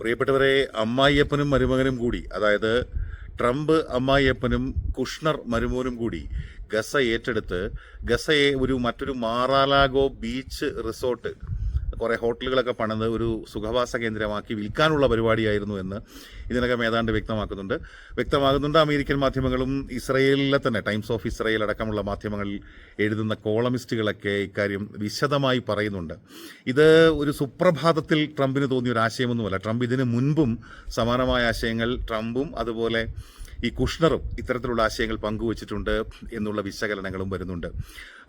പ്രിയപ്പെട്ടവരെ അമ്മായിയപ്പനും മരുമകനും കൂടി അതായത് ട്രംപ് അമ്മായിയപ്പനും കുഷ്ണർ മരുമോനും കൂടി ഗസ ഏറ്റെടുത്ത് ഗസയെ ഒരു മറ്റൊരു മാറാലാഗോ ബീച്ച് റിസോർട്ട് കുറേ ഹോട്ടലുകളൊക്കെ പണിത് ഒരു സുഖവാസ കേന്ദ്രമാക്കി വിൽക്കാനുള്ള പരിപാടിയായിരുന്നു എന്ന് ഇതിനകം ഏതാണ്ട് വ്യക്തമാക്കുന്നുണ്ട്. വ്യക്തമാകുന്നുണ്ട് അമേരിക്കൻ മാധ്യമങ്ങളും ഇസ്രയേലിലെ തന്നെ ടൈംസ് ഓഫ് ഇസ്രയേൽ അടക്കമുള്ള മാധ്യമങ്ങളിൽ എഴുതുന്ന കോളമിസ്റ്റുകളൊക്കെ ഇക്കാര്യം വിശദമായി പറയുന്നുണ്ട്. ഇത് ഒരു സുപ്രഭാതത്തിൽ ട്രംപിന് തോന്നിയ ഒരു ആശയമൊന്നുമല്ല. ട്രംപ് ഇതിന് മുൻപും സമാനമായ ആശയങ്ങൾ ട്രംപും അതുപോലെ ഈ കുഷ്ണറും ഇത്തരത്തിലുള്ള ആശയങ്ങൾ പങ്കുവച്ചിട്ടുണ്ട് എന്നുള്ള വിശകലനങ്ങളും വരുന്നുണ്ട്.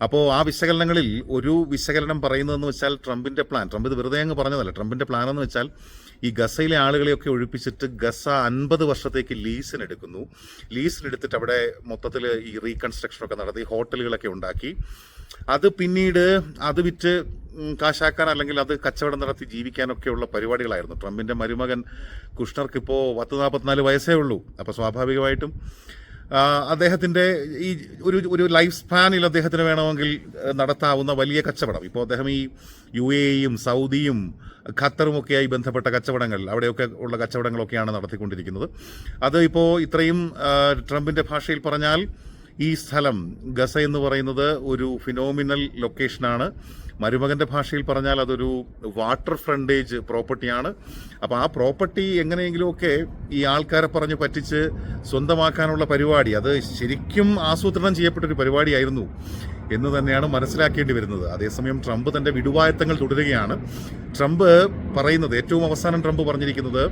അപ്പോൾ ആ വിശകലനങ്ങളിൽ ഒരു വിശകലനം പറയുന്നതെന്ന് വെച്ചാൽ ട്രംപിന്റെ പ്ലാൻ ട്രംപ് ഇത് വെറുതെ അങ്ങ് പറഞ്ഞതല്ല. ട്രംപിന്റെ പ്ലാൻ എന്ന് വെച്ചാൽ ഈ ഗസയിലെ ആളുകളെയൊക്കെ ഒഴിപ്പിച്ചിട്ട് ഗസ അൻപത് വർഷത്തേക്ക് ലീസിനെടുക്കുന്നു ലീസിനെടുത്തിട്ട് അവിടെ മൊത്തത്തിൽ ഈ റീകൺസ്ട്രക്ഷനൊക്കെ നടത്തി ഹോട്ടലുകളൊക്കെ ഉണ്ടാക്കി. അത് പിന്നീട് അത് വിറ്റ് കാശാക്കാൻ അല്ലെങ്കിൽ അത് കച്ചവടം നടത്തി ജീവിക്കാനൊക്കെയുള്ള പരിപാടികളായിരുന്നു. ട്രംപിന്റെ മരുമകൻ കുഷ്ണർക്ക് ഇപ്പോൾ പത്ത് നാൽപ്പത്തിനാല് വയസ്സേ ഉള്ളൂ. അപ്പോൾ സ്വാഭാവികമായിട്ടും അദ്ദേഹത്തിന്റെ ഈ ഒരു ഒരു ലൈഫ് സ്പാനിൽ അദ്ദേഹത്തിന് വേണമെങ്കിൽ നടത്താവുന്ന വലിയ കച്ചവടം. ഇപ്പോൾ അദ്ദേഹം ഈ യു എയും സൗദിയും ഖത്തറും ഖത്തറുമൊക്കെയായി ബന്ധപ്പെട്ട കച്ചവടങ്ങൾ അവിടെയൊക്കെ ഉള്ള കച്ചവടങ്ങളൊക്കെയാണ് നടത്തിക്കൊണ്ടിരിക്കുന്നത്. അത് ഇപ്പോൾ ഇത്രയും ട്രംപിന്റെ ഭാഷയിൽ പറഞ്ഞാൽ ഈ സ്ഥലം ഗസ എന്ന് പറയുന്നത് ഒരു ഫിനോമിനൽ ലൊക്കേഷനാണ് മരുമകന്റെ ഭാഷയിൽ പറഞ്ഞാൽ അതൊരു വാട്ടർ ഫ്രണ്ടേജ് പ്രോപ്പർട്ടിയാണ് അപ്പോൾ ആ പ്രോപ്പർട്ടി എങ്ങനെയെങ്കിലുമൊക്കെ ഈ ആൾക്കാരെ പറഞ്ഞ് പറ്റിച്ച് സ്വന്തമാക്കാനുള്ള പരിപാടി അത് ശരിക്കും ആസൂത്രണം ചെയ്യപ്പെട്ട ഒരു പരിപാടിയായിരുന്നു എന്ന് തന്നെയാണ് മനസ്സിലാക്കേണ്ടി വരുന്നത്. അതേസമയം ട്രംപ് തന്റെ വിടുവായത്തങ്ങൾ തുടരുകയാണ്. ട്രംപ് പറയുന്നത് ഏറ്റവും അവസാനം ട്രംപ് പറഞ്ഞിരിക്കുന്നത്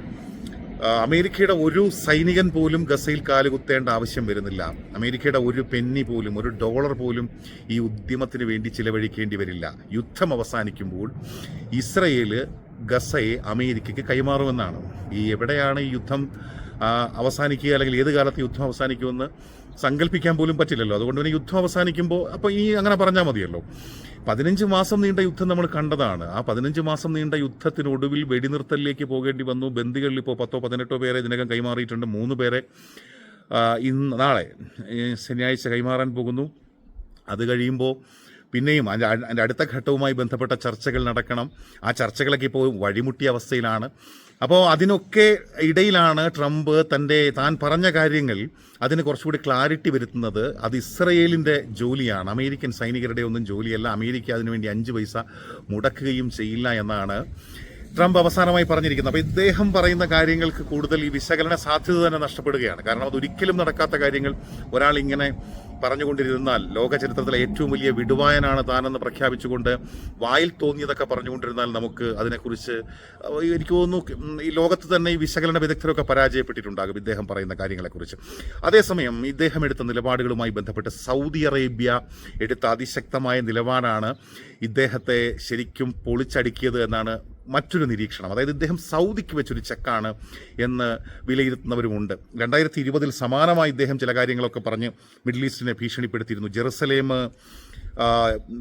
അമേരിക്കയുടെ ഒരു സൈനികൻ പോലും ഗസയിൽ കാലുകുത്തേണ്ട ആവശ്യം വരുന്നില്ല. അമേരിക്കയുടെ ഒരു പെന്നി പോലും ഒരു ഡോളർ പോലും ഈ ഉദ്യമത്തിന് വേണ്ടി ചിലവഴിക്കേണ്ടി വരില്ല. യുദ്ധം അവസാനിക്കുമ്പോൾ ഇസ്രയേൽ ഗസയെ അമേരിക്കയ്ക്ക് കൈമാറുമെന്നാണ്. ഈ എവിടെയാണ് ഈ യുദ്ധം അവസാനിക്കുക അല്ലെങ്കിൽ ഏത് കാലത്ത് യുദ്ധം അവസാനിക്കുമെന്ന് സങ്കല്പിക്കാൻ പോലും പറ്റില്ലല്ലോ. അതുകൊണ്ട് തന്നെ യുദ്ധം അവസാനിക്കുമ്പോൾ അപ്പോൾ ഈ അങ്ങനെ പറഞ്ഞാൽ മതിയല്ലോ. പതിനഞ്ച് മാസം നീണ്ട യുദ്ധം നമ്മൾ കണ്ടതാണ്. ആ പതിനഞ്ച് മാസം നീണ്ട യുദ്ധത്തിനൊടുവിൽ വെടിനിർത്തലിലേക്ക് പോകേണ്ടി വന്നു. ബന്ദികളിൽ ഇപ്പോൾ പത്തോ പതിനെട്ടോ പേരെ ഇതിനകം കൈമാറിയിട്ടുണ്ട്. മൂന്ന് പേരെ ഇന്ന് നാളെ ശനിയാഴ്ച കൈമാറാൻ പോകുന്നു. അത് കഴിയുമ്പോൾ പിന്നെയും അതിന്റെ അതിന്റെ അടുത്ത ഘട്ടവുമായി ബന്ധപ്പെട്ട ചർച്ചകൾ നടക്കണം. ആ ചർച്ചകളൊക്കെ ഇപ്പോൾ വഴിമുട്ടിയ അവസ്ഥയിലാണ്. അപ്പോൾ അതിനൊക്കെ ഇടയിലാണ് ട്രംപ് തന്റെ താൻ പറഞ്ഞ കാര്യങ്ങൾ അതിന് കുറച്ചുകൂടി ക്ലാരിറ്റി വരുത്തുന്നത്. അത് ഇസ്രയേലിന്റെ ജോലിയാണ്. അമേരിക്കൻ സൈനികരുടെ ഒന്നും ജോലിയല്ല. അമേരിക്ക അതിനുവേണ്ടി അഞ്ച് പൈസ മുടക്കുകയും ചെയ്യില്ല എന്നാണ്. ട്രംപ് അവസാനമായി പറഞ്ഞിരിക്കുന്നത് അപ്പോൾ ഇദ്ദേഹം പറയുന്ന കാര്യങ്ങൾക്ക് കൂടുതൽ ഈ വിശകലന സാധ്യത തന്നെ നഷ്ടപ്പെടുകയാണ്. കാരണം അത് ഒരിക്കലും നടക്കാത്ത കാര്യങ്ങൾ ഒരാൾ ഇങ്ങനെ പറഞ്ഞുകൊണ്ടിരുന്നാൽ ലോക ചരിത്രത്തിലെ ഏറ്റവും വലിയ വിടുവായനാണ് താനെന്ന് പ്രഖ്യാപിച്ചുകൊണ്ട് വായിൽ തോന്നിയതൊക്കെ പറഞ്ഞുകൊണ്ടിരുന്നാൽ നമുക്ക് അതിനെക്കുറിച്ച് എനിക്ക് തോന്നുന്നു ഈ ലോകത്ത് തന്നെ ഈ വിശകലന വിദഗ്ധരൊക്കെ പരാജയപ്പെട്ടിട്ടുണ്ടാകും ഇദ്ദേഹം പറയുന്ന കാര്യങ്ങളെക്കുറിച്ച്. അതേസമയം ഇദ്ദേഹം എടുത്ത നിലപാടുകളുമായി ബന്ധപ്പെട്ട് സൗദി അറേബ്യ എടുത്ത അതിശക്തമായ നിലപാടാണ് ഇദ്ദേഹത്തെ ശരിക്കും പൊളിച്ചടുക്കിയത് എന്നാണ് മറ്റൊരു നിരീക്ഷണം. അതായത് ഇദ്ദേഹം സൗദിക്ക് വെച്ചൊരു ചെക്കാണ് എന്ന് വിലയിരുത്തുന്നവരുമുണ്ട്. രണ്ടായിരത്തി ഇരുപതിൽ സമാനമായി ഇദ്ദേഹം ചില കാര്യങ്ങളൊക്കെ പറഞ്ഞ് മിഡിൽ ഈസ്റ്റിനെ ഭീഷണിപ്പെടുത്തിയിരുന്നു. ജെറുസലേം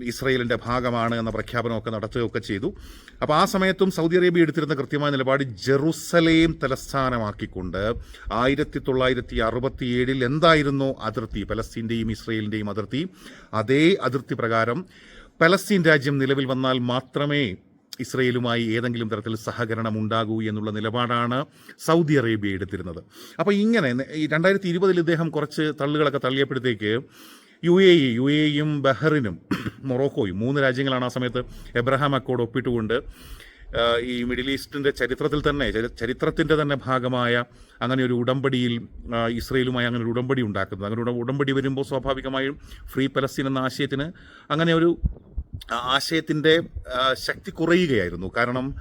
ഇസ്രയേലിന്റെ ഭാഗമാണ് എന്ന പ്രഖ്യാപനമൊക്കെ നടത്തുകയൊക്കെ ചെയ്തു. അപ്പോൾ ആ സമയത്തും സൗദി അറേബ്യ എടുത്തിരുന്ന കൃത്യമായ നിലപാട് ജെറുസലേം തലസ്ഥാനമാക്കിക്കൊണ്ട് ആയിരത്തി തൊള്ളായിരത്തി അറുപത്തി ഏഴിൽ എന്തായിരുന്നു അതിർത്തി? പലസ്തീന്റെയും ഇസ്രയേലിന്റെയും അതിർത്തി. അതേ അതിർത്തി പ്രകാരം പലസ്തീൻ രാജ്യം നിലവിൽ വന്നാൽ മാത്രമേ ഇസ്രയേലുമായി ഏതെങ്കിലും തരത്തിൽ സഹകരണം ഉണ്ടാകൂ എന്നുള്ള നിലപാടാണ് സൗദി അറേബ്യ എടുത്തിരുന്നത്. അപ്പോൾ ഇങ്ങനെ ഈ രണ്ടായിരത്തി ഇരുപതിൽ ഇദ്ദേഹം കുറച്ച് തള്ളുകളൊക്കെ തള്ളിയപ്പോഴത്തേക്ക് U A E U A ഇയും ബഹറിനും മൊറോക്കോയും മൂന്ന് രാജ്യങ്ങളാണ് ആ സമയത്ത് എബ്രഹാം അക്കോഡ് ഒപ്പിട്ടുകൊണ്ട് ഈ മിഡിൽ ഈസ്റ്റിന്റെ ചരിത്രത്തിൽ തന്നെ ചരി- ചരിത്രത്തിന്റെ തന്നെ ഭാഗമായ അങ്ങനെ ഒരു ഉടമ്പടിയിൽ ഇസ്രയേലുമായി അങ്ങനെ ഒരു ഉടമ്പടി ഉണ്ടാക്കുന്നത്. അങ്ങനെ ഒരു ഉടമ്പടി വരുമ്പോൾ സ്വാഭാവികമായും ഫ്രീ പലസ്തീൻ എന്ന ആശയത്തിന് അങ്ങനെ ഒരു ആശയത്തിന്റെ ശക്തി കുറയുകയായിരുന്നു. കാരണം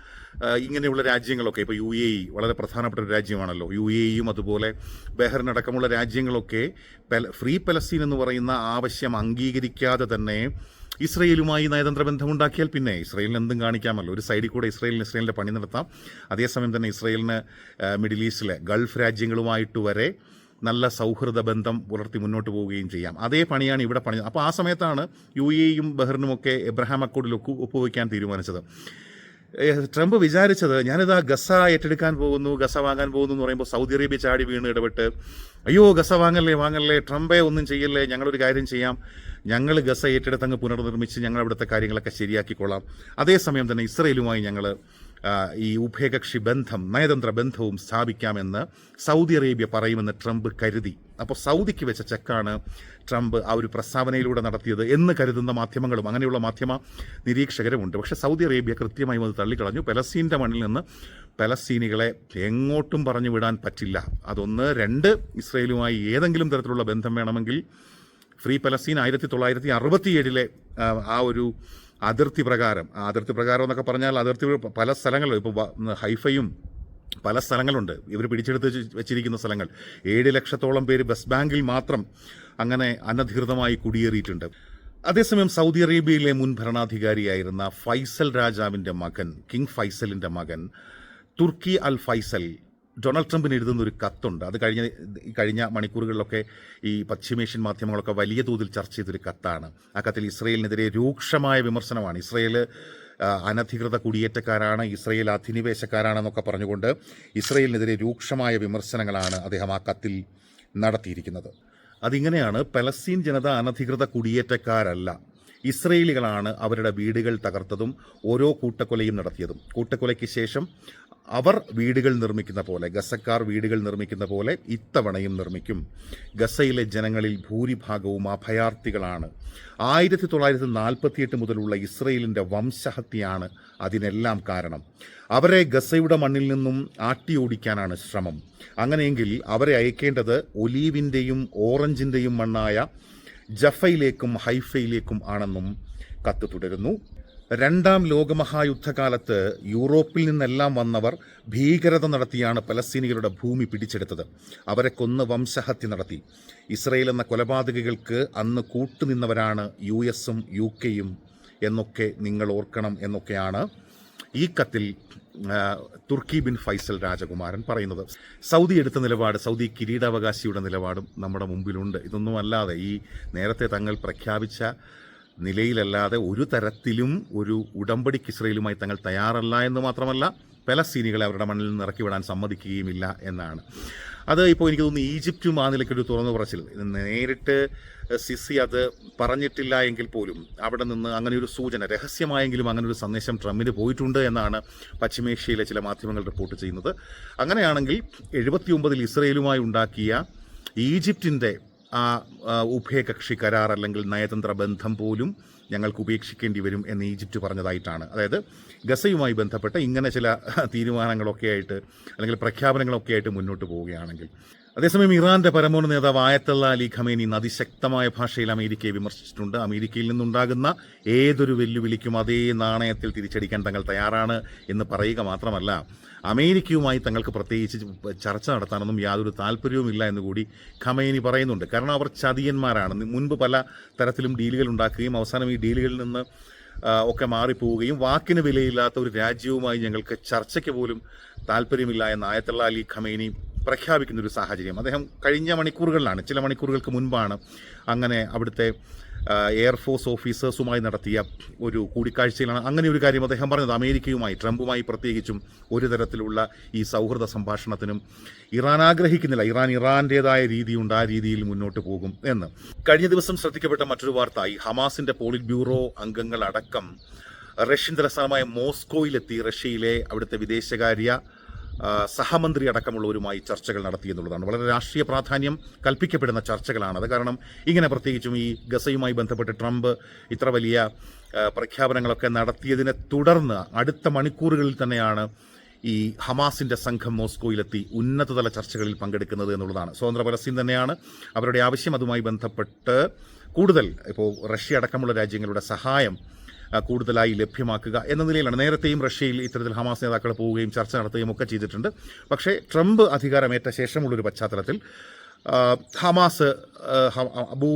ഇങ്ങനെയുള്ള രാജ്യങ്ങളൊക്കെ ഇപ്പോൾ യു എ ഇ വളരെ പ്രധാനപ്പെട്ട ഒരു രാജ്യമാണല്ലോ. യു എ ഇയും അതുപോലെ ബഹ്റിനടക്കമുള്ള രാജ്യങ്ങളൊക്കെ ഫ്രീ പലസ്തീൻ എന്ന് പറയുന്ന ആവശ്യം അംഗീകരിക്കാതെ തന്നെ ഇസ്രയേലുമായി നയതന്ത്ര ബന്ധമുണ്ടാക്കിയാൽ പിന്നെ ഇസ്രയേലിന് എന്തും കാണിക്കാമല്ലോ. ഒരു സൈഡിൽ കൂടെ ഇസ്രയേലിന് ഇസ്രയേലിന്റെ പണി നടത്താം. അതേസമയം തന്നെ ഇസ്രയേലിന് മിഡിൽ ഈസ്റ്റിലെ ഗൾഫ് രാജ്യങ്ങളുമായിട്ട് വരെ നല്ല സൗഹൃദ ബന്ധം പുലർത്തി മുന്നോട്ട് പോവുകയും ചെയ്യാം. അതേ പണിയാണ് ഇവിടെ പണി അപ്പോൾ ആ സമയത്താണ് യു എയും ബഹ്റിനുമൊക്കെ എബ്രഹാം അക്കോഡിൽ ഒപ്പുവയ്ക്കാൻ തീരുമാനിച്ചത്. ട്രംപ് വിചാരിച്ചത് ഞാനിതാ ഗസ ഏറ്റെടുക്കാൻ പോകുന്നു ഗസ വാങ്ങാൻ പോകുന്നു എന്ന് പറയുമ്പോൾ സൗദി അറേബ്യ ചാടി വീണ് ഇടപെട്ട് അയ്യോ ഗസ വാങ്ങല്ലേ വാങ്ങല്ലേ ട്രംപേ ഒന്നും ചെയ്യല്ലേ ഞങ്ങളൊരു കാര്യം ചെയ്യാം. ഞങ്ങൾ ഗസ ഏറ്റെടുത്തങ്ങ് പുനർനിർമ്മിച്ച് ഞങ്ങൾ അവിടുത്തെ കാര്യങ്ങളൊക്കെ ശരിയാക്കിക്കൊള്ളാം. അതേസമയം തന്നെ ഇസ്രയേലുമായി ഞങ്ങൾ ഈ ഉഭയകക്ഷി ബന്ധം നയതന്ത്ര ബന്ധവും സ്ഥാപിക്കാമെന്ന് സൗദി അറേബ്യ പറയുമെന്ന് ട്രംപ് കരുതി. അപ്പോൾ സൗദിക്ക് വെച്ച ചെക്കാണ് ട്രംപ് ആ ഒരു പ്രസ്താവനയിലൂടെ നടത്തിയത് എന്ന് കരുതുന്ന മാധ്യമങ്ങളും അങ്ങനെയുള്ള മാധ്യമ നിരീക്ഷകരുമുണ്ട്. പക്ഷേ സൗദി അറേബ്യ കൃത്യമായും അത് തള്ളിക്കളഞ്ഞു. പലസ്തീന്റെ മണ്ണിൽ നിന്ന് പലസ്തീനികളെ എങ്ങോട്ടും പറഞ്ഞു വിടാൻ പറ്റില്ല. അതൊന്ന്. രണ്ട്. ഇസ്രയേലുമായി ഏതെങ്കിലും തരത്തിലുള്ള ബന്ധം വേണമെങ്കിൽ ഫ്രീ പലസ്തീൻ ആയിരത്തി തൊള്ളായിരത്തി അറുപത്തിയേഴിലെ ആ ഒരു അതിർത്തി പ്രകാരം. അതിർത്തി പ്രകാരം എന്നൊക്കെ പറഞ്ഞാൽ അതിർത്തി പല സ്ഥലങ്ങളിലും ഇപ്പോൾ ഹൈഫയും പല സ്ഥലങ്ങളുണ്ട്. ഇവർ പിടിച്ചെടുത്ത് വെച്ചിരിക്കുന്ന സ്ഥലങ്ങൾ. ഏഴ് ലക്ഷത്തോളം പേര് വെസ്റ്റ് ബാങ്കിൽ മാത്രം അങ്ങനെ അനധികൃതമായി കുടിയേറിയിട്ടുണ്ട്. അതേസമയം സൗദി അറേബ്യയിലെ മുൻ ഭരണാധികാരിയായിരുന്ന ഫൈസൽ രാജാവിന്റെ മകൻ കിങ് ഫൈസലിന്റെ മകൻ തുർക്കി അൽ ഫൈസൽ ഡൊണാൾഡ് ട്രംപിന് എഴുതുന്ന ഒരു കത്തുണ്ട്. അത് കഴിഞ്ഞ കഴിഞ്ഞ മണിക്കൂറുകളിലൊക്കെ ഈ പശ്ചിമേഷ്യൻ മാധ്യമങ്ങളൊക്കെ വലിയ തോതിൽ ചർച്ച ചെയ്തൊരു കത്താണ്. ആ കത്തിൽ ഇസ്രയേലിനെതിരെ രൂക്ഷമായ വിമർശനമാണ്. ഇസ്രയേൽ അനധികൃത കുടിയേറ്റക്കാരാണ് ഇസ്രയേൽ അധിനിവേശക്കാരാണെന്നൊക്കെ പറഞ്ഞുകൊണ്ട് ഇസ്രയേലിനെതിരെ രൂക്ഷമായ വിമർശനങ്ങളാണ് അദ്ദേഹം ആ കത്തിൽ നടത്തിയിരിക്കുന്നത്. അതിങ്ങനെയാണ് പലസ്തീൻ ജനത അനധികൃത കുടിയേറ്റക്കാരല്ല. ഇസ്രയേലികളാണ് അവരുടെ വീടുകൾ തകർത്തതും ഓരോ കൂട്ടക്കൊലയും നടത്തിയതും. കൂട്ടക്കൊലയ്ക്ക് ശേഷം അവർ വീടുകൾ നിർമ്മിക്കുന്ന പോലെ ഗസക്കാർ വീടുകൾ നിർമ്മിക്കുന്ന പോലെ ഇത്തവണയും നിർമ്മിക്കും. ഗസയിലെ ജനങ്ങളിൽ ഭൂരിഭാഗവും അഭയാർത്ഥികളാണ്. ആയിരത്തി തൊള്ളായിരത്തി നാൽപ്പത്തിയെട്ട് മുതലുള്ള ഇസ്രയേലിന്റെ വംശഹത്യയാണ് അതിനെല്ലാം കാരണം. അവരെ ഗസയുടെ മണ്ണിൽ നിന്നും ആട്ടിയോടിക്കാനാണ് ശ്രമം. അങ്ങനെയെങ്കിൽ അവരെ അയക്കേണ്ടത് ഒലീവിന്റെയും ഓറഞ്ചിന്റെയും മണ്ണായ ജഫയിലേക്കും ഹൈഫയിലേക്കും ആണെന്നും കത്ത് തുടരുന്നു. രണ്ടാം ലോകമഹായുദ്ധകാലത്ത് യൂറോപ്പിൽ നിന്നെല്ലാം വന്നവർ ഭീകരത നടത്തിയാണ് പലസ്തീനികളുടെ ഭൂമി പിടിച്ചെടുത്തത്. അവരെ കൊന്ന് വംശഹത്യ നടത്തി. ഇസ്രയേൽ എന്ന കൊലപാതകികൾക്ക് അന്ന് കൂട്ടുനിന്നവരാണ് യു എസും യു കെയും എന്നൊക്കെ നിങ്ങൾ ഓർക്കണം എന്നൊക്കെയാണ് ഈ കത്തിൽ തുർക്കി ബിൻ ഫൈസൽ രാജകുമാരൻ പറയുന്നത്. സൗദി എടുത്ത നിലപാട് സൗദി കിരീടാവകാശിയുടെ നിലപാടും നമ്മുടെ മുമ്പിലുണ്ട്. ഇതൊന്നും അല്ലാതെ ഈ നേരത്തെ തങ്ങൾ പ്രഖ്യാപിച്ച നിലയിലല്ലാതെ ഒരു തരത്തിലും ഒരു ഉടമ്പടിക്ക് ഇസ്രയേലുമായി തങ്ങൾ തയ്യാറല്ല എന്ന് മാത്രമല്ല പലസ്തീനികളെ അവരുടെ മണ്ണിൽ നിന്ന് ഇറക്കി വിടാൻ സമ്മതിക്കുകയുമില്ല എന്നാണ്. അത് ഇപ്പോൾ എനിക്ക് തോന്നുന്നു ഈജിപ്റ്റും ആ നിലയ്ക്ക് ഒരു തുറന്നു പറച്ചിൽ. നേരിട്ട് സിസി അത് പറഞ്ഞിട്ടില്ല എങ്കിൽ പോലും അവിടെ നിന്ന് അങ്ങനെ ഒരു സൂചന രഹസ്യമായെങ്കിലും അങ്ങനെ ഒരു സന്ദേശം ട്രംപിന് പോയിട്ടുണ്ട് എന്നാണ് പശ്ചിമേഷ്യയിലെ ചില മാധ്യമങ്ങൾ റിപ്പോർട്ട് ചെയ്യുന്നത്. അങ്ങനെയാണെങ്കിൽ എഴുപത്തി ഒമ്പതിൽ ഇസ്രയേലുമായി ഉണ്ടാക്കിയ ഈജിപ്തിന്റെ ആ ആ, ഉഭയകക്ഷി കരാർ അല്ലെങ്കിൽ നയതന്ത്ര ബന്ധം പോലും ഞങ്ങൾക്ക് ഉപേക്ഷിക്കേണ്ടി വരും എന്ന് ഈജിപ്റ്റ് പറഞ്ഞതായിട്ടാണ്. അതായത് ഗസയുമായി ബന്ധപ്പെട്ട ഇങ്ങനെ ചില തീരുമാനങ്ങളൊക്കെ ആയിട്ട് അല്ലെങ്കിൽ പ്രഖ്യാപനങ്ങളൊക്കെ ആയിട്ട് മുന്നോട്ട് പോവുകയാണെങ്കിൽ അതേസമയം ഇറാന്റെ പരമോന്നത നേതാവ് ആയത്തല്ല അലി ഖമേനി അതിശക്തമായ ഭാഷയിൽ അമേരിക്കയെ വിമർശിച്ചിട്ടുണ്ട്. അമേരിക്കയിൽ നിന്നുണ്ടാകുന്ന ഏതൊരു വെല്ലുവിളിക്കും അതേ നാണയത്തിൽ തിരിച്ചടിക്കാൻ തങ്ങൾ തയ്യാറാണ് എന്ന് പറയുക മാത്രമല്ല അമേരിക്കയുമായി തങ്ങൾക്ക് പ്രത്യേകിച്ച് ചർച്ച നടത്താനൊന്നും യാതൊരു താല്പര്യവുമില്ല എന്ന് കൂടി ഖമേനി പറയുന്നുണ്ട്. കാരണം അവർ ചതിയന്മാരാണ്. മുൻപ് പല തരത്തിലും ഡീലുകൾ ഉണ്ടാക്കുകയും അവസാനം ഈ ഡീലുകളിൽ നിന്ന് ഒക്കെ മാറിപ്പോവുകയും വാക്കിന് വിലയില്ലാത്ത ഒരു രാജ്യവുമായി ഞങ്ങൾക്ക് ചർച്ചയ്ക്ക് പോലും താല്പര്യമില്ല എന്ന് ആയത്തുള്ള അലി ഖമേനി പ്രഖ്യാപിക്കുന്ന ഒരു സാഹചര്യം. അദ്ദേഹം കഴിഞ്ഞ മണിക്കൂറുകളിലാണ് ചില മണിക്കൂറുകൾക്ക് മുൻപാണ് അങ്ങനെ അവിടുത്തെ എയർഫോഴ്സ് ഓഫീസേഴ്സുമായി നടത്തിയ ഒരു കൂടിക്കാഴ്ചയിലാണ് അങ്ങനെ ഒരു കാര്യം അദ്ദേഹം പറഞ്ഞത്. അമേരിക്കയുമായി ട്രംപുമായി പ്രത്യേകിച്ചും ഒരു തരത്തിലുള്ള ഈ സൗഹൃദ സംഭാഷണത്തിനും ഇറാൻ ആഗ്രഹിക്കുന്നില്ല. ഇറാൻ ഇറാന്റേതായ രീതിയുണ്ട് ആ രീതിയിൽ മുന്നോട്ട് പോകും എന്ന്. കഴിഞ്ഞ ദിവസം ശ്രദ്ധിക്കപ്പെട്ട മറ്റൊരു വാർത്ത ഈ ഹമാസിന്റെ പോളിറ്റ് ബ്യൂറോ അംഗങ്ങളടക്കം റഷ്യൻ തലസ്ഥാനമായ മോസ്കോയിലെത്തി റഷ്യയിലെ അവിടുത്തെ വിദേശകാര്യ സഹമന്ത്രി അടക്കമുള്ളവരുമായി ചർച്ചകൾ നടത്തി എന്നുള്ളതാണ്. വളരെ രാഷ്ട്രീയ പ്രാധാന്യം കൽപ്പിക്കപ്പെടുന്ന ചർച്ചകളാണത് കാരണം ഇങ്ങനെ പ്രത്യേകിച്ചും ഈ ഗസയുമായി ബന്ധപ്പെട്ട് ട്രംപ് ഇത്ര വലിയ പ്രഖ്യാപനങ്ങളൊക്കെ നടത്തിയതിനെ തുടർന്ന് അടുത്ത മണിക്കൂറുകളിൽ തന്നെയാണ് ഈ ഹമാസിന്റെ സംഘം മോസ്കോയിലെത്തി ഉന്നതതല ചർച്ചകളിൽ പങ്കെടുക്കുന്നത് എന്നുള്ളതാണ്. സ്വതന്ത്ര പലസ്തീൻ തന്നെയാണ് അവരുടെ ആവശ്യം അതുമായി ബന്ധപ്പെട്ട് കൂടുതൽ. ഇപ്പോൾ റഷ്യ അടക്കമുള്ള രാജ്യങ്ങളുടെ സഹായം കൂടുതലായി ലഭ്യമാക്കുക എന്ന നിലയിലാണ്. നേരത്തെയും റഷ്യയിൽ ഇത്തരത്തിൽ ഹമാസ് നേതാക്കൾ പോവുകയും ചർച്ച നടത്തുകയും ഒക്കെ ചെയ്തിട്ടുണ്ട്. പക്ഷേ ട്രംപ് അധികാരമേറ്റ ശേഷമുള്ളൊരു പശ്ചാത്തലത്തിൽ ഹമാസ് അബൂ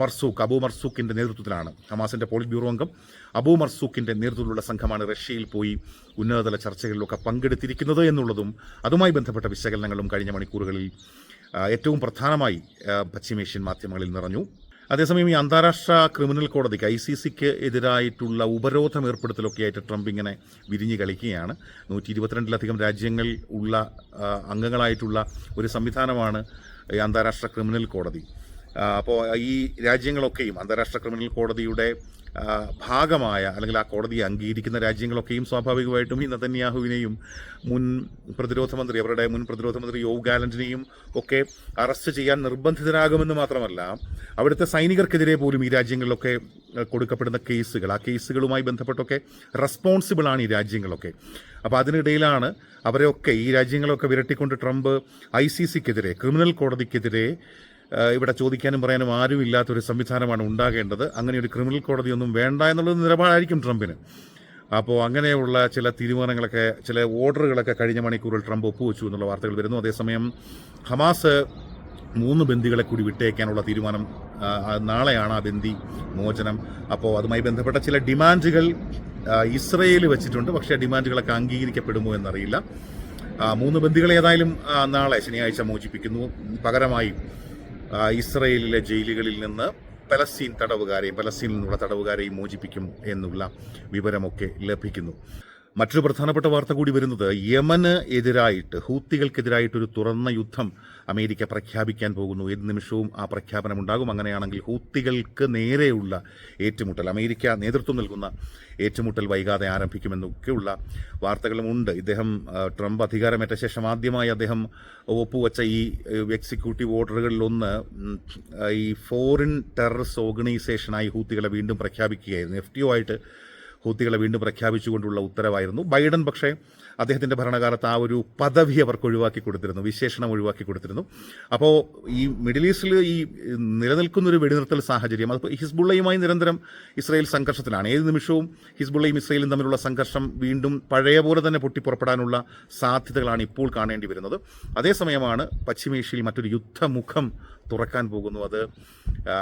മർസൂഖ് അബൂ മർസൂഖിന്റെ നേതൃത്വത്തിലാണ്. ഹമാസിന്റെ പോളിറ്റ് ബ്യൂറോ അംഗം അബൂ മർസൂഖിന്റെ നേതൃത്വത്തിലുള്ള സംഘമാണ് റഷ്യയിൽ പോയി ഉന്നതതല ചർച്ചകളിലൊക്കെ പങ്കെടുത്തിരിക്കുന്നത് എന്നുള്ളതും അതുമായി ബന്ധപ്പെട്ട വിശകലനങ്ങളും കഴിഞ്ഞ മണിക്കൂറുകളിൽ ഏറ്റവും പ്രധാനമായി പശ്ചിമേഷ്യൻ മാധ്യമങ്ങളിൽ നിറഞ്ഞു. അതേസമയം ഈ അന്താരാഷ്ട്ര ക്രിമിനൽ കോടതിക്ക് ഐ സി സിക്ക് എതിരായിട്ടുള്ള ഉപരോധം ഏർപ്പെടുത്തലൊക്കെ ആയിട്ട് ട്രംപ് ഇങ്ങനെ വിരിഞ്ഞു കളിക്കുകയാണ്. നൂറ്റി ഇരുപത്തിരണ്ടിലധികം രാജ്യങ്ങൾ ഉള്ള അംഗങ്ങളായിട്ടുള്ള ഒരു സംവിധാനമാണ് ഈ അന്താരാഷ്ട്ര ക്രിമിനൽ കോടതി. അപ്പോൾ ഈ രാജ്യങ്ങളൊക്കെയും അന്താരാഷ്ട്ര ക്രിമിനൽ കോടതിയുടെ ഭാഗമായ അല്ലെങ്കിൽ ആ കോടതിയെ അംഗീകരിക്കുന്ന രാജ്യങ്ങളൊക്കെയും സ്വാഭാവികമായിട്ടും ഈ നതന്യാഹുവിനെയും മുൻ പ്രതിരോധ മന്ത്രി അവരുടെ മുൻ പ്രതിരോധ മന്ത്രി യോ ഗാലന്റിനെയും ഒക്കെ അറസ്റ്റ് ചെയ്യാൻ നിർബന്ധിതരാകുമെന്ന് മാത്രമല്ല അവിടുത്തെ സൈനികർക്കെതിരെ പോലും ഈ രാജ്യങ്ങളിലൊക്കെ കൊടുക്കപ്പെടുന്ന കേസുകൾ ആ കേസുകളുമായി ബന്ധപ്പെട്ടൊക്കെ റെസ്പോൺസിബിൾ ആണ് ഈ രാജ്യങ്ങളൊക്കെ. അപ്പോൾ അതിനിടയിലാണ് അവരെയൊക്കെ ഈ രാജ്യങ്ങളൊക്കെ വിരട്ടിക്കൊണ്ട് ട്രംപ് ഐ സി സിക്കെതിരെ ക്രിമിനൽ കോടതിക്കെതിരെ ഇവിടെ ചോദിക്കാനും പറയാനും ആരും ഇല്ലാത്തൊരു സംവിധാനമാണ് ഉണ്ടാകേണ്ടത്. അങ്ങനെ ഒരു ക്രിമിനൽ കോടതിയൊന്നും വേണ്ട എന്നുള്ളത് നിലപാടായിരിക്കും ട്രംപിന്. അപ്പോൾ അങ്ങനെയുള്ള ചില തീരുമാനങ്ങളൊക്കെ ചില ഓർഡറുകളൊക്കെ കഴിഞ്ഞ മണിക്കൂറിൽ ട്രംപ് ഒപ്പുവെച്ചു എന്നുള്ള വാർത്തകൾ വരുന്നു. അതേസമയം ഹമാസ് മൂന്ന് ബന്ദികളെ കൂടി വിട്ടേക്കാനുള്ള തീരുമാനം നാളെയാണ് ആ ബന്ദി മോചനം. അപ്പോൾ അതുമായി ബന്ധപ്പെട്ട ചില ഡിമാൻഡുകൾ ഇസ്രയേൽ വെച്ചിട്ടുണ്ട്. പക്ഷേ ഡിമാൻഡുകളൊക്കെ അംഗീകരിക്കപ്പെടുമോ എന്നറിയില്ല. മൂന്ന് ബന്ദികളെ ഏതായാലും നാളെ ശനിയാഴ്ച മോചിപ്പിക്കുന്നു. പകരമായി ഇസ്രയേലിലെ ജയിലുകളിൽ നിന്ന് പലസ്തീൻ തടവുകാരെയും പലസ്തീനിൽ നിന്നുള്ള തടവുകാരെയും മോചിപ്പിക്കും എന്നുള്ള വിവരമൊക്കെ ലഭിക്കുന്നു. മറ്റൊരു പ്രധാനപ്പെട്ട വാർത്ത കൂടി വരുന്നത് യമന് എതിരായിട്ട് ഹൂത്തികൾക്കെതിരായിട്ട് ഒരു തുറന്ന യുദ്ധം അമേരിക്ക പ്രഖ്യാപിക്കാൻ പോകുന്നു. ഏത് നിമിഷവും ആ പ്രഖ്യാപനം ഉണ്ടാകും. അങ്ങനെയാണെങ്കിൽ ഹൂത്തികൾക്ക് നേരെയുള്ള ഏറ്റുമുട്ടൽ അമേരിക്ക നേതൃത്വം നൽകുന്ന ഏറ്റുമുട്ടൽ വൈകാതെ ആരംഭിക്കുമെന്നൊക്കെയുള്ള വാർത്തകളുമുണ്ട്. ഇദ്ദേഹം ട്രംപ് അധികാരമേറ്റ ശേഷം ആദ്യമായി അദ്ദേഹം ഒപ്പുവച്ച ഈ എക്സിക്യൂട്ടീവ് ഓർഡറുകളിലൊന്ന് ഈ ഫോറിൻ ടെററിസ്റ്റ് ഓർഗനൈസേഷനായി ഹൂത്തികളെ വീണ്ടും പ്രഖ്യാപിക്കുകയായിരുന്നു. എഫ് ടി ഒ ആയിട്ട് ഹൂത്തികളെ വീണ്ടും പ്രഖ്യാപിച്ചുകൊണ്ടുള്ള ഉത്തരവായിരുന്നു. ബൈഡൻ പക്ഷേ അദ്ദേഹത്തിന്റെ ഭരണകാലത്ത് ആ ഒരു പദവി അവർക്ക് ഒഴിവാക്കി കൊടുത്തിരുന്നു. വിശേഷണം ഒഴിവാക്കി കൊടുത്തിരുന്നു. അപ്പോൾ ഈ മിഡിൽ ഈസ്റ്റിൽ ഈ നിലനിൽക്കുന്നൊരു വെടിനിർത്തൽ സാഹചര്യം അതിപ്പോൾ ഹിസ്ബുള്ളയുമായി നിരന്തരം ഇസ്രയേൽ സംഘർഷത്തിലാണ്. ഏത് നിമിഷവും ഹിസ്ബുള്ളയും ഇസ്രയേലും തമ്മിലുള്ള സംഘർഷം വീണ്ടും പഴയ പോലെ തന്നെ പൊട്ടിപ്പുറപ്പെടാനുള്ള സാധ്യതകളാണ് ഇപ്പോൾ കാണേണ്ടി വരുന്നത്. അതേസമയമാണ് പശ്ചിമേഷ്യയിൽ മറ്റൊരു യുദ്ധമുഖം തുറക്കാൻ പോകുന്നു. അത്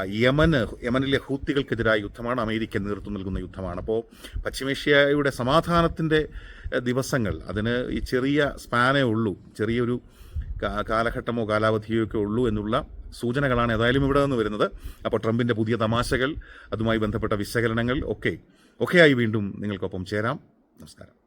യമന് യമനിലെ ഹൂത്തികൾക്കെതിരായ യുദ്ധമാണ് അമേരിക്ക നേതൃത്വം നൽകുന്ന യുദ്ധമാണ്. അപ്പോൾ പശ്ചിമേഷ്യയുടെ സമാധാനത്തിന്റെ ദിവസങ്ങൾ അതിന് ഈ ചെറിയ സ്പാനേ ഉള്ളൂ ചെറിയൊരു കാലഘട്ടമോ കാലാവധിയോ ഒക്കെ ഉള്ളൂ എന്നുള്ള സൂചനകളാണ് ഏതായാലും ഇവിടെ നിന്ന് വരുന്നത്. അപ്പോൾ ട്രംപിന്റെ പുതിയ തമാശകൾ അതുമായി ബന്ധപ്പെട്ട വിശകലനങ്ങൾ ഒക്കെ ഒക്കെയായി വീണ്ടും നിങ്ങൾക്കൊപ്പം ചേരാം. നമസ്കാരം.